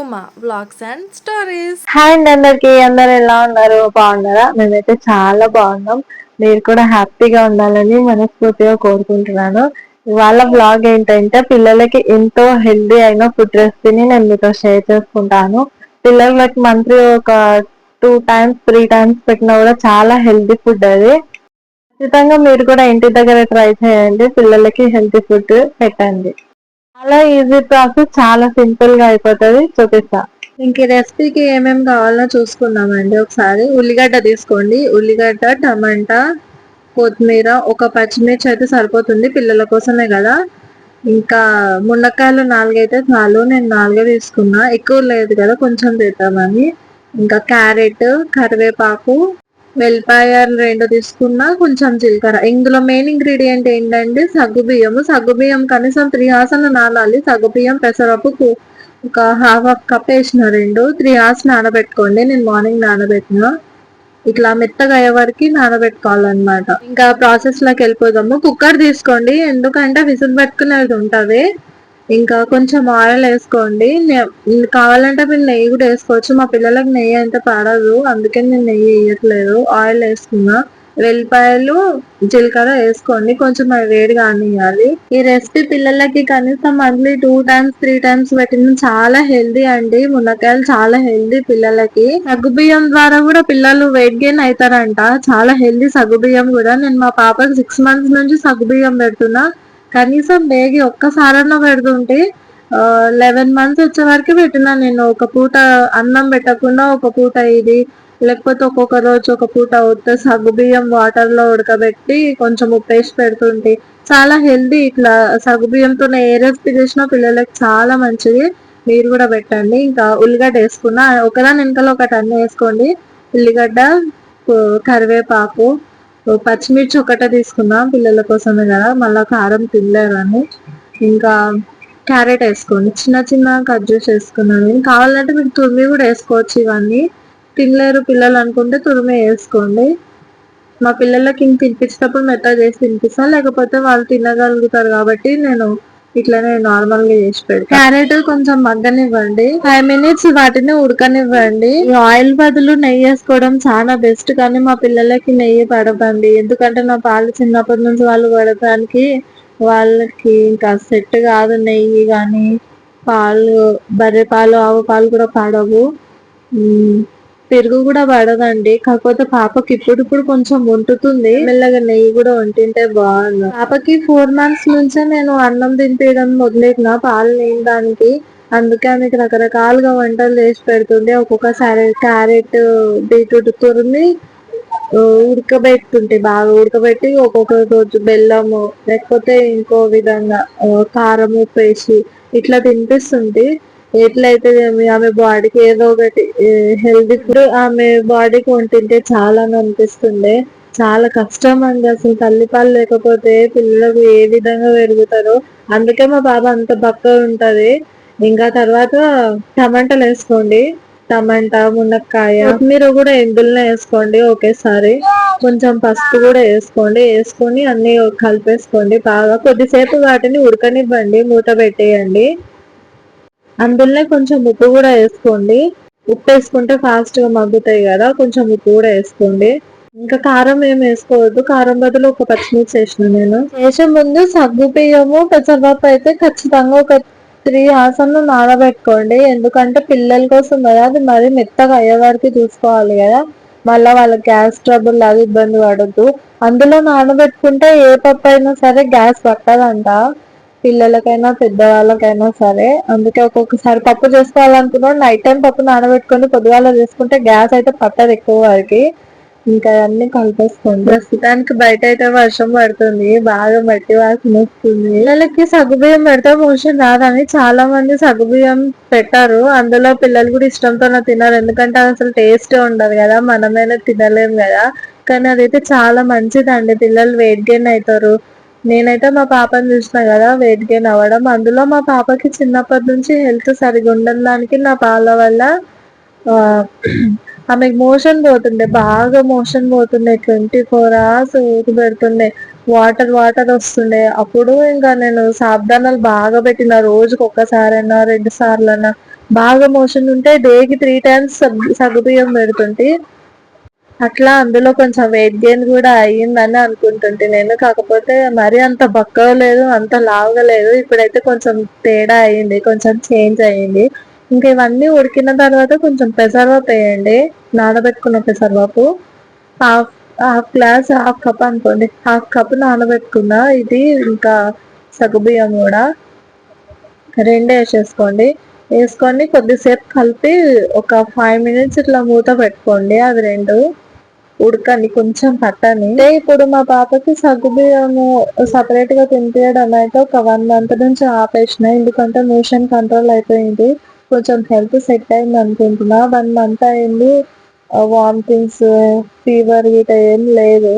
Uma blogs and stories hi అండి అందరికి. అందరు ఎలా ఉన్నారు? బాగున్నారా? మేమైతే చాలా బాగున్నాం. మీరు కూడా హ్యాపీగా ఉండాలని మనస్ఫూర్తిగా కోరుకుంటున్నాను. ఇవాళ బ్లాగ్ ఏంటంటే పిల్లలకి ఎంతో హెల్దీ అయిన ఫుడ్ రెసిపీని నేను మీతో షేర్ చేసుకుంటాను. పిల్లలకి మంత్లీ ఒక టూ టైమ్స్ త్రీ టైమ్స్ పెట్టినా కూడా చాలా హెల్దీ ఫుడ్ అది. ఖచ్చితంగా మీరు కూడా ఇంటి దగ్గర ట్రై చేయండి. పిల్లలకి హెల్తీ ఫుడ్ పెట్టండి. చాలా ఈజీ ప్రాసెస్ చాలా సింపుల్గా అయిపోతుంది. చూపిస్తా. ఇంక రెసిపీకి ఏమేమి కావాలో చూసుకుందామండి ఒకసారి. ఉల్లిగడ్డ తీసుకోండి. ఉల్లిగడ్డ టమాటా కొత్తిమీర ఒక పచ్చిమిర్చి అయితే సరిపోతుంది పిల్లల కోసమే కదా. ఇంకా మునక్కాయలు నాలుగైతే చాలు. నేను నాలుగే తీసుకున్నా. ఎక్కువ లేదు కదా కొంచెం తెద్దామని. ఇంకా క్యారెట్ కరివేపాకు. వెల్లిపాయలు రెండు తీసుకున్నా కొంచెం జీలకర్ర. ఇందులో మెయిన్ ఇంగ్రీడియంట్ ఏంటంటే సగ్గు సగ్గుబియ్యం సగ్గు బియ్యం కనీసం త్రీ అవర్స్ నానాలి. సగ్గు బియ్యం పెసరపప్పు ఒక హాఫ్ హాఫ్ కప్ వేసిన రెండు. త్రీ హాస్ నానబెట్టుకోండి. నేను మార్నింగ్ నానబెట్టిన. ఇట్లా మెత్తగా అయ్యే వరకు నానబెట్టుకోవాలన్నమాట. ఇంకా ప్రాసెస్లోకి వెళ్ళిపోదాము. కుక్కర్ తీసుకోండి. ఎందుకంటే విసులు పెట్టుకునేది ఉంటుంది. ఇంకా కొంచెం ఆయిల్ వేసుకోండి. కావాలంటే మీరు నెయ్యి కూడా వేసుకోవచ్చు. మా పిల్లలకు నెయ్యి అయితే పడదు. అందుకే నేను నెయ్యి వేయట్లేదు. ఆయిల్ వేసుకున్నా. వెల్లిపాయలు జీలకర్ర వేసుకోండి. కొంచెం అవి వేడి కానివ్వాలి ఈ రెసిపీ పిల్లలకి కనీసం monthly two times three times పెట్టిన చాలా హెల్దీ అండి. మునక్కాయలు చాలా హెల్దీ పిల్లలకి. సగ్గుబియ్యం ద్వారా కూడా పిల్లలు వెయిట్ గెయిన్ అవుతారంట. చాలా హెల్దీ సగ్గుబియ్యం కూడా. నేను మా పాపకి సిక్స్ మంత్స్ నుంచి సగ్గుబియ్యం పెడుతున్నా. కనీసం బేగి ఒక్కసారన్నా పెడుతుంటే లెవెన్ మంత్స్ వచ్చే వరకు పెట్టినా నేను. ఒక పూట అన్నం పెట్టకుండా ఒక పూట ఇది లేకపోతే ఒక్కొక్క రోజు ఒక పూట ఉత్త సగ్గు బియ్యం వాటర్లో ఉడకబెట్టి కొంచెం ఉప్పేసి పెడుతుంటే. చాలా హెల్దీ ఇట్లా సగ్గు బియ్యంతో ఏ రెసిపీ చేసినా పిల్లలకి చాలా మంచిది. మీరు కూడా పెట్టండి. ఇంకా ఉల్లిగడ్డ వేసుకున్నా ఒకదాని వెనకాల ఒకటి అన్ని వేసుకోండి. ఉల్లిగడ్డ కరివేపాకు పచ్చిమిర్చి ఒకటే తీసుకున్నాం పిల్లల కోసమే కదా. మళ్ళీ కారం తినలేరని ఇంకా క్యారెట్ వేసుకోండి. చిన్న చిన్న కట్ చేసి వేసుకున్నాను. కావాలంటే మీరు తురిమి కూడా వేసుకోవచ్చు ఇవన్నీ. తినలేరు పిల్లలు అనుకుంటే తురిమి వేసుకోండి. మా పిల్లలకి ఇంక తినిపించేటప్పుడు మెత్తగా చేసి తినిపిస్తాను లేకపోతే వాళ్ళు తినగలుగుతారు కాబట్టి నేను ఇట్లానే నార్మల్గా చేసి పెడతాను క్యారెట్ కొంచెం మగ్గనివ్వండి. ఫైవ్ మినిట్స్ వాటిని ఉడకనివ్వండి. ఆయిల్ బదులు నెయ్యి వేసుకోవడం చాలా బెస్ట్ కానీ మా పిల్లలకి నెయ్యి పడదండి. ఎందుకంటే నా పాలు చిన్నప్పటి నుంచి వాళ్ళు పడటానికి వాళ్ళకి ఇంకా సెట్ కాదు నెయ్యి కానీ పాలు బర్రె పాలు ఆవు పాలు కూడా పడవు. పెరుగు కూడా పడదండి. కాకపోతే పాపకి ఇప్పుడు ఇప్పుడు కొంచెం వంటుతుంది మెల్లగా నెయ్యి కూడా వంటింటే బాగుంది పాపకి ఫోర్ మంత్స్ నుంచే నేను అన్నం తినిపించడం మొదలెట్టిన పాలు నేయడానికి అందుకే ఆమెకి రకరకాలుగా వంటలు చేసి పెడుతుండే. ఒక్కొక్కసారి క్యారెట్ బీట్రూట్ తురిమి ఉడకబెట్టుంటే బాగా ఉడకబెట్టి ఒక్కొక్క రోజు బెల్లము లేకపోతే ఇంకో విధంగా కారము కారం ఉప్పు వేసి ఇట్లా తినిపిస్తుంది ఎట్లయితే ఆమె బాడీకి ఏదో ఒకటి హెల్దీ ఫుడ్ ఆమె బాడీకి వంటింటే చాలా అనిపిస్తుండే. చాలా కష్టం అండి అసలు తల్లిపాలు లేకపోతే పిల్లలకు ఏ విధంగా పెరుగుతారో. అందుకే మా బాబా అంత బక్కగా ఉంటది. ఇంకా తర్వాత టమాటాలు వేసుకోండి. టమాటా మునక్కాయ మీరు కూడా ఎండులనే వేసుకోండి ఒకేసారి. కొంచెం పసుపు కూడా వేసుకోండి. వేసుకొని అన్ని కలిపేసుకోండి. బాగా కొద్దిసేపు వాటిని ఉడకనివ్వండి మూత పెట్టేయండి. అందులోనే కొంచెం ఉప్పు కూడా వేసుకోండి. ఉప్పు వేసుకుంటే ఫాస్ట్గా మగ్గుతాయి కదా కొంచెం ఉప్పు కూడా వేసుకోండి. ఇంకా కారం ఏం వేసుకోవద్దు. కారం బదులు ఒక పచ్చిమిర్చి వేసిన నేను. చేసే ముందు సగ్గు బియ్యము పెసరపప్పు అయితే ఖచ్చితంగా ఒక త్రీ అవర్స్ నానబెట్టుకోండి. ఎందుకంటే పిల్లల కోసం కదా అది మరి మెత్తగా అయ్యే వరకు చూసుకోవాలి కదా. మళ్ళీ వాళ్ళ గ్యాస్ ట్రబుల్ అది ఇబ్బంది పడద్దు. అందులో నానబెట్టుకుంటే ఏ పప్పు అయినా సరే గ్యాస్ పట్టదంట. పిల్లలకైనా పెద్దవాళ్ళకైనా సరే. అందుకే ఒక్కొక్కసారి పప్పు చేసుకోవాలనుకున్నాడు నైట్ టైం పప్పు నానబెట్టుకొని పొద్దుగాల చేసుకుంటే గ్యాస్ అయితే పట్టదు ఎక్కువ వారికి. ఇంకా అన్ని కలిపేసుకోండి. ప్రస్తుతానికి బయట అయితే వర్షం పడుతుంది. బాగా మట్టి వాసన వస్తుంది. పిల్లలకి సగ్గుబియ్యం పెడితే మోషన్ రాదని చాలా మంది సగ్గుబియ్యం పెట్టారు. అందులో పిల్లలు కూడా ఇష్టంతో తినరు ఎందుకంటే అది అసలు టేస్ట్ ఉండదు కదా. మనమైనా తినలేము కదా. కానీ అదైతే చాలా మంచిదండి. పిల్లలు వెయిట్ గెయిన్ అవుతారు. నేనైతే మా పాపని చూసిన కదా వెయిట్ గెయిన్ అవ్వడం. అందులో మా పాపకి చిన్నప్పటి నుంచి హెల్త్ సరిగా ఉండడానికి నా పాల వల్ల ఆమెకు మోషన్ పోతుండే బాగా మోషన్ పోతుండే. ట్వంటీ ఫోర్ అవర్స్ ఊరికి పెడుతుండే వాటర్ వాటర్ వస్తుండే. అప్పుడు ఇంకా నేను సాబ్దానాలు బాగా పెట్టిన రోజుకి ఒక్కసారైనా రెండు అన్నా బాగా మోషన్ ఉంటే డేకి త్రీ టైమ్స్ సగ్గుబియ్యం పెడుతుంటే. అట్లా అందులో కొంచెం వెయిట్ గెయిన్ కూడా అయ్యిందని అనుకుంటుంటే నేను. కాకపోతే మరి అంత బక్కగా లేదు అంత లావుగా లేదు ఇప్పుడైతే కొంచెం తేడా అయ్యింది కొంచెం చేంజ్ అయ్యింది. ఇంకా ఇవన్నీ ఉడికిన తర్వాత కొంచెం పెసరపప్పు వేయండి. నానబెట్టుకున్న పెసరపప్పు. Half half glass half cup అనుకోండి. హాఫ్ కప్ నానబెట్టుకున్న ఇది ఇంకా సగ్గుబియ్యం కూడా రెండు వేసేసుకోండి. వేసుకొని కొద్దిసేపు కలిపి ఒక ఫైవ్ మినిట్స్ ఇట్లా మూత పెట్టుకోండి. అవి రెండు ఉడకని కొంచెం పట్టని అంటే ఇప్పుడు మా పాపకి సగ్గుబియ్యము సపరేట్గా తినిపించడం అయితే ఒక వన్ మంత్ నుంచి ఆపేసిన. ఎందుకంటే మోషన్ కంట్రోల్ అయిపోయింది. కొంచెం హెల్త్ సెట్ అయింది అనుకుంటున్నా. వన్ మంత్ అయింది. వామిటింగ్స్ ఫీవర్ గిట ఏం లేదు.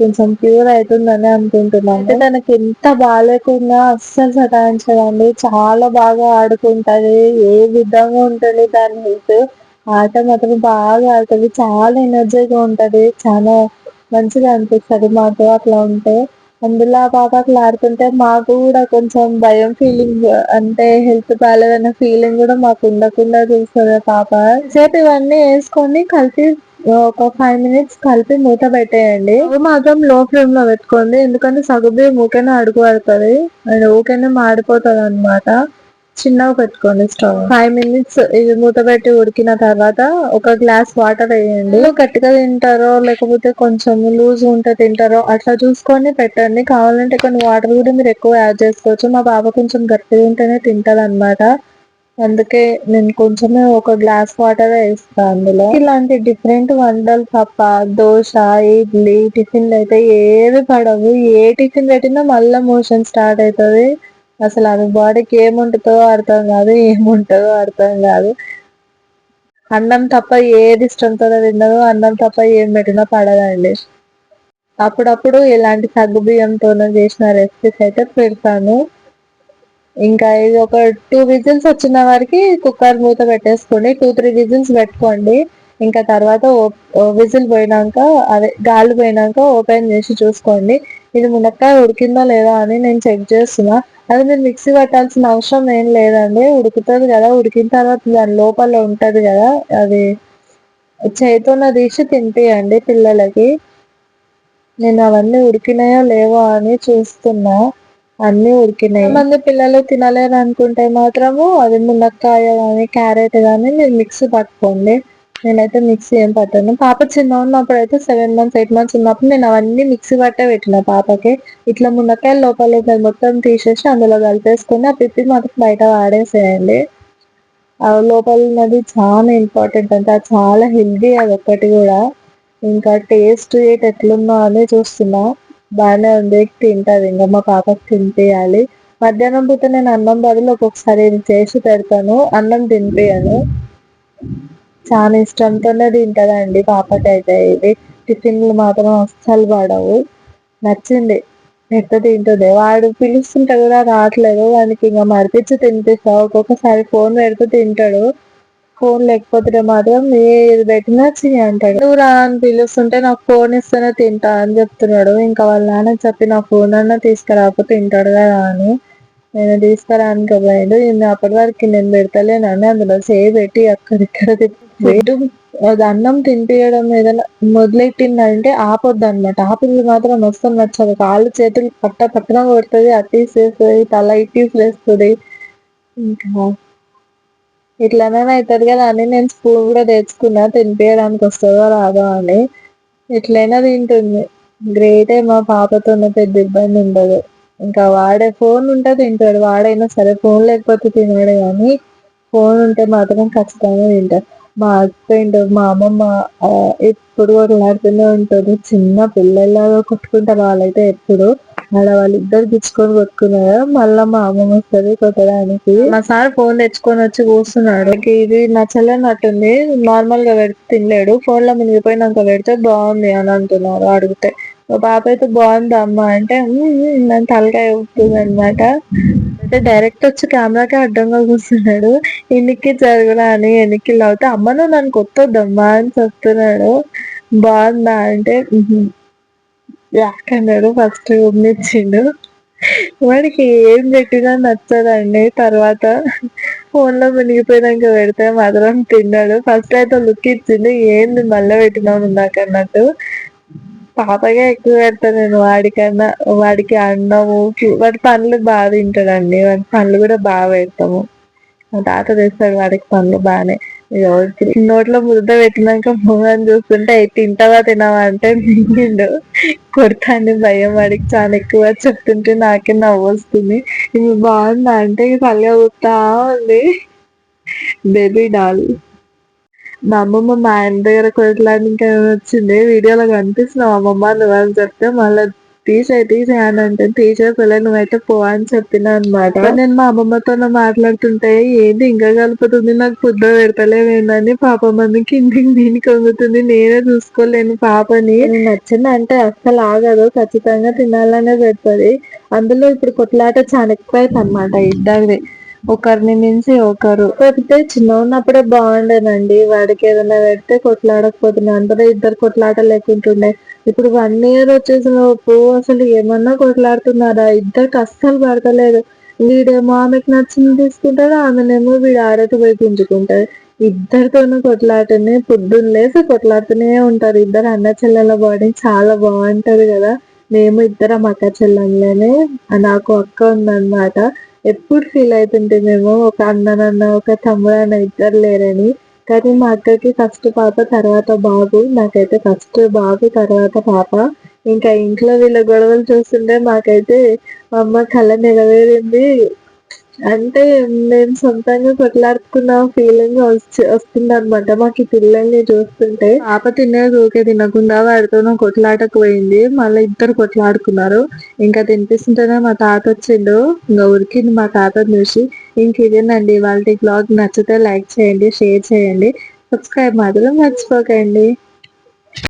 కొంచెం క్యూర్ అవుతుందని అనుకుంటున్నాను అంటే తనకి ఎంత బాగాలేకున్నా అస్సలు సతాయించదండి. చాలా బాగా ఆడుకుంటది. ఏ విధంగా ఉంటుంది దాని హెల్త్. ఆట మాత్రం బాగా ఆడుతుంది. చాలా ఎనర్జీగా ఉంటది. చాలా మంచిగా అనిపిస్తుంది మాకు అట్లా ఉంటే. అందులో ఆ పాప అట్లా ఆడుతుంటే మాకు కూడా కొంచెం భయం ఫీలింగ్ అంటే హెల్త్ బాగాలేదన్న ఫీలింగ్ కూడా మాకు ఉండకుండా చూస్తుంది పాప. సేపు ఇవన్నీ వేసుకొని కలిపి ఒక ఫైవ్ మినిట్స్ కలిపి మూత పెట్టేయండి. మాత్రం లో ఫ్లేమ్లో పెట్టుకోండి. ఎందుకంటే సగుబియ్యం ఊకనే అడుగు పడుతుంది. అండ్ ఊకనే మాడిపోతుంది అనమాట చిన్నగా పెట్టుకోండి స్టవ్. ఫైవ్ మినిట్స్ ఇది మూత పెట్టి ఉడికిన తర్వాత ఒక గ్లాస్ వాటర్ వేయండి. గట్టిగా తింటారో లేకపోతే కొంచెం లూజ్ ఉంటే తింటారో అట్లా చూసుకొని పెట్టండి. కావాలంటే కొన్ని వాటర్ కూడా మీరు ఎక్కువ యాడ్ చేసుకోవచ్చు. మా బాబా కొంచెం గట్టిగా ఉంటేనే తింటది అనమాట అందుకే నేను కొంచెమే ఒక గ్లాస్ వాటర్ వేస్తాను అందులో. ఇలాంటి డిఫరెంట్ వంటలు తప్ప దోశ ఇడ్లీ టిఫిన్లు అయితే ఏవి పడవు. ఏ టిఫిన్ పెట్టినా మళ్ళీ మోషన్ స్టార్ట్ అవుతుంది. అసలు అది బాడీకి ఏముంటుందో అర్థం కాదు ఏముంటుందో అర్థం కాదు. అన్నం తప్ప ఏది ఇష్టంతో తినదు అన్నం తప్ప ఏం పెట్టినా పడదండి. అప్పుడప్పుడు ఇలాంటి సగ్గు బియ్యంతో చేసిన రెసిపీస్ అయితే పెడతాను. ఇంకా ఇది ఒక టూ విజిల్స్ వచ్చిన వారికి కుక్కర్ మూత పెట్టేసుకోండి టూ త్రీ విజిల్స్ పెట్టుకోండి. ఇంకా తర్వాత విజిల్ పోయినాక అదే గాలి పోయినాక ఓపెన్ చేసి చూసుకోండి. ఇది మునక్కాయ ఉడికిందా లేదా అని నేను చెక్ చేస్తున్నా. అది మీరు మిక్సీ పట్టాల్సిన అవసరం ఏం లేదండి. ఉడుకుతుంది కదా ఉడికిన తర్వాత దాని లోపల ఉంటుంది కదా అది చేతితోన తీసి తినిపియండి పిల్లలకి. నేను అవన్నీ ఉడికినాయో లేవో అని చూస్తున్నా. అన్ని ఉడికినాయి. మంది పిల్లలు తినలేరు అనుకుంటే మాత్రము అది మునక్కాయ కానీ క్యారెట్ కానీ మీరు మిక్సీ పట్టుకోండి. నేనైతే మిక్సీ ఏం పట్టాను. పాప చిన్న ఉన్నప్పుడు అయితే సెవెన్ మంత్స్ ఎయిట్ మంత్స్ ఉన్నప్పుడు నేను అవన్నీ మిక్సీ పట్టే పెట్టిన పాపకి. ఇట్లా మునక్కాయలు లోపల మొత్తం తీసేసి అందులో కలిపేసుకొని ఆ పిప్పి మాత్రం బయట వాడేసేయండి. ఆ లోపల ఉన్నది చాలా ఇంపార్టెంట్ అంటే అది చాలా హెల్దీ అది ఒక్కటి కూడా. ఇంకా టేస్ట్ ఏట్ ఎట్లుందో అని చూస్తున్నా. బాగానే ఉంది తింటుంది. ఇంకా మా పాపకి తినిపియాలి. మధ్యాహ్నం పూట నేను అన్నం బదులు ఒక్కొక్కసారి ఇది చేసి పెడతాను. అన్నం తినిపియను. చాలా ఇష్టంతోనే తింటదండి పాపకైతే ఇది. టిఫిన్లు మాత్రం అస్సలు పడవు. నచ్చింది. ఎట్ట తింటుంది. వాడు పిలుస్తుంటే కూడా రావట్లేదు. వానికి ఇంకా మరిపించి తినిపిస్తా. ఒక్కొక్కసారి ఫోన్ పెడితే తింటాడు. ఫోన్ లేకపోతే మాత్రం ఏది పెట్టినా చెయ్యి అంటాడు. నువ్వు రా అని పిలుస్తుంటే నాకు ఫోన్ ఇస్తేనే తింటా అని చెప్తున్నాడు. ఇంకా వాళ్ళ నాన్న చెప్పి నా ఫోన్ అన్నా తీసుకురాకపోతే తింటాడు కదా అని. నేను తీసుకురానికి పోయాడు. అప్పటి వరకు నేను పెడతలేనని అందులో చేయి పెట్టి అక్కడిక్కడ అది అన్నం తినిపించడం ఏదైనా మొదలెట్టిందంటే ఆపొద్దు అనమాట ఆపిల్లు మాత్రం వస్తుంది నచ్చదు కాళ్ళు చేతులు పట్ట పట్టణ కొడుతుంది. అట్టీసేస్తుంది తల ఇట్టీసేస్తుంది ఇంకా ఇట్లానే అవుతుంది కదా అని నేను స్పూన్ కూడా తెచ్చుకున్నా. తినిపించడానికి వస్తుందో రాదో అని. ఎట్లయినా తింటుంది. గ్రేటే మా పాపతో పెద్ద ఇబ్బంది ఉండదు. ఇంకా వాడే ఫోన్ ఉంటే తింటాడు. వాడైనా సరే ఫోన్ లేకపోతే తినాడు కానీ ఫోన్ ఉంటే మాత్రం ఖచ్చితంగా తింటాడు మా హస్బెండ్ మా అమ్మమ్మ ఎప్పుడు కొట్లాడుతూనే ఉంటుంది. చిన్న పిల్లల్లాగా కొట్టుకుంటారు వాళ్ళైతే ఎప్పుడు. ఆడ వాళ్ళిద్దరు గిచ్చుకొని కొట్టుకున్నారు? మళ్ళీ మా అమ్మమ్మ వస్తుంది కొట్టడానికి. మా సార్ ఫోన్ తెచ్చుకొని వచ్చి కూర్చున్నాడు. ఇది నచ్చలేనట్టుంది. నార్మల్గా పెడితే తినలేడు. ఫోన్లో మునిగిపోయినాక పెడితే బాగుంది అని అంటున్నారు అడిగితే. మా పాప అయితే బాగుంది అమ్మ. అంటే నన్ను తలకాయ ఊపుతుంది అనమాట అయితే డైరెక్ట్ వచ్చి కెమెరాకి అడ్డంగా కూర్చున్నాడు. ఎన్నికి జరుగురా అని ఎన్నికి అవుతే? అమ్మ నువ్వు నన్ను కొత్తొద్దమ్మా అని చెప్తున్నాడు. బాగుందా? అంటే యాక్ అన్నాడు ఫస్ట్ ఉమ్మిచ్చిండు వాడికి ఏం పెట్టినా నచ్చదండి. తర్వాత ఫోన్లో మునిగిపోయినాక పెడితే మాత్రం తిన్నాడు. ఫస్ట్ అయితే లుక్ ఇచ్చింది ఏంది మళ్ళీ పెట్టినాము నాకు అన్నట్టు? పాపగా ఎక్కువ పెడతాను నేను వాడికన్నా వాడికి అన్నము వాడి పండ్లు బాగా తింటాడండి. వాడి పండ్లు కూడా బాగా పెడతాము. మా తాత తెస్తాడు వాడికి పండ్లు బాగానే నోట్లో ముద్ద పెట్టినాక మొహం చూస్తుంటే తింటావా తినవా? అంటే నిండు కొడతాండి భయం వాడికి. చాలా ఎక్కువ చెప్తుంటే నాకే నవ్వు వస్తుంది. ఇవి బాగుందా అంటే తల్లి ఊతా ఉంది. Baby doll. మా అమ్మమ్మ మా ఆయన దగ్గర కొట్లాడడానికి వచ్చింది? వీడియోలో కనిపిస్తున్నావు అమ్మమ్మ నువ్వు అని చెప్తే మళ్ళీ తీసే తీసే అని అంటే తీసేసలే నువ్వైతే పో అని చెప్పిన అనమాట నేను మా అమ్మమ్మతో మాట్లాడుతుంటే ఏంటి ఇంకా కలుపుతుంది? నాకు ఫుడ్ పెడతలేవేందని పాప మంది కిందికి దీనికి వంగుతుంది నేనే చూసుకోలేను పాపని. నచ్చింది అంటే అస్సలు ఆగదు ఖచ్చితంగా తినాలనే పెడుతుంది అందులో ఇప్పుడు కొట్లాట చాలా ఎక్కువ అవుతుంది అనమాట ఇద్దరిది. ఒకరిని మించి ఒకరు. కాకపోతే చిన్న ఉన్నప్పుడే బాగుండేనండి. వాడికి ఏదైనా పెడితే కొట్లాడకపోతున్నా. అందరూ ఇద్దరు కొట్లాట లేకుంటుండే ఇప్పుడు వన్ ఇయర్ వచ్చేసినప్పుడు అసలు ఏమన్నా కొట్లాడుతున్నారా? ఇద్దరికి అస్సలు పడతలేదు. వీడేమో ఆమెకు నచ్చింది తీసుకుంటాడు ఆమెనేమో వీడు ఆడటి పోయి పుంజుకుంటాడు ఇద్దరితోనూ కొట్లాటనే పొద్దున్న లేసి కొట్లాడుతూనే ఉంటారు. ఇద్దరు అన్న చెల్లెల బాడీ చాలా బాగుంటది కదా. మేము ఇద్దరం అక్క చెల్లెళ్ళనే నాకు అక్క ఉందన్నమాట. ఎప్పుడు ఫీల్ అవుతుంటే మేము ఒక అన్ననన్న ఒక తమ్ముడు అన్న ఇద్దరు లేరని. కానీ మా అక్కకి ఫస్ట్ పాప తర్వాత బాబు నాకైతే ఫస్ట్ బాబు తర్వాత పాప. ఇంకా ఇంట్లో వీళ్ళ గొడవలు చూస్తుంటే మాకైతే మా అమ్మ కళ నెరవేరింది. అంటే మేము సొంతంగా కొట్లాడుకున్న ఫీలింగ్ వస్తుంది అనమాట మాకు ఈ పిల్లల్ని చూస్తుంటే పాప తినేది ఊకే తినకుండా వాడితోనూ కొట్లాటకు పోయింది మళ్ళీ ఇద్దరు కొట్లాడుకున్నారు. ఇంకా తినిపిస్తుంటేనే మా తాత వచ్చిండు. ఇంకా ఉరికింది మా తాతని చూసి ఇంక ఇదేనండి వాళ్ళ బ్లాగ్ నచ్చితే లైక్ చేయండి షేర్ చేయండి. సబ్స్క్రైబ్ మాత్రం మర్చిపోకండి.